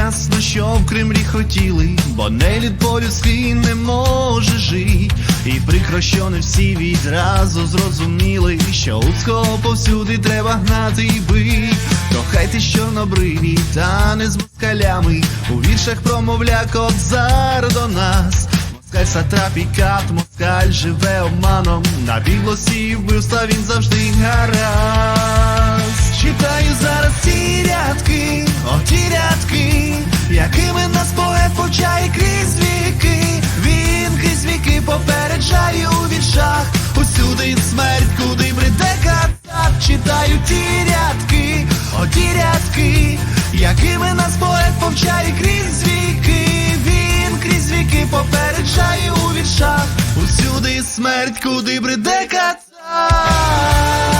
ясно, що в Кремлі хотіли, бо нелюд по-людськи не може жить. І прикро, що не всі відразу зрозуміли, що Уцького повсюди треба гнати і бить. То хай ти чорнобриві, та не з москалями, у віршах промовля кобзар до нас. Москаль сатрап і москаль живе обманом, на біглосі вбивства він завжди гаразд. Якими нас поет почає крізь віки. Він крізь віки попереджає у віршах, усюди смерть, куди бреде кацап. Читаю ті рядки, о ті рядки, якими нас поет повчає крізь віки. Він крізь віки попереджає у віршах, усюди смерть, куди бреде кацап.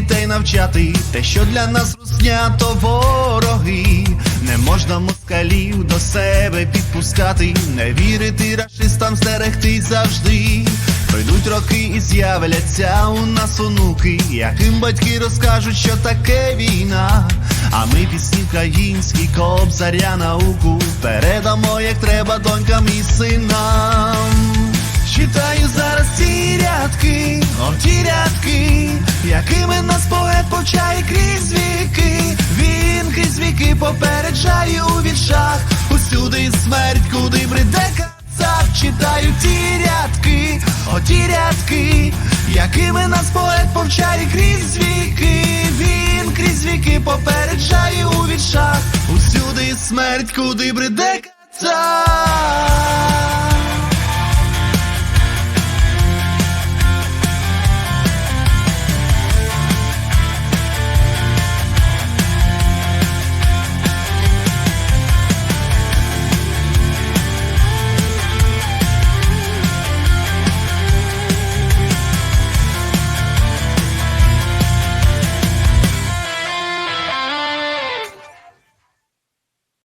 Дітей навчати, те, що для нас русня, то вороги. Не можна москалів до себе підпускати, не вірити рашистам, стерегти завжди. Пройдуть роки і з'являться у нас онуки, яким батьки розкажуть, що таке війна. А ми пісні українські кобзаря науку передамо, як треба донькам і синам. Читаю зараз ці рядки, о ті рядки, якими нас поет почає крізь віки. Він крізь віки попереджає у віршах, усюди смерть, куди бреде кацап. Читаю ті рядки, о ті рядки, якими нас поет повчає крізь віки. Він крізь віки попереджає у віршах, усюди смерть, куди бреде кацап.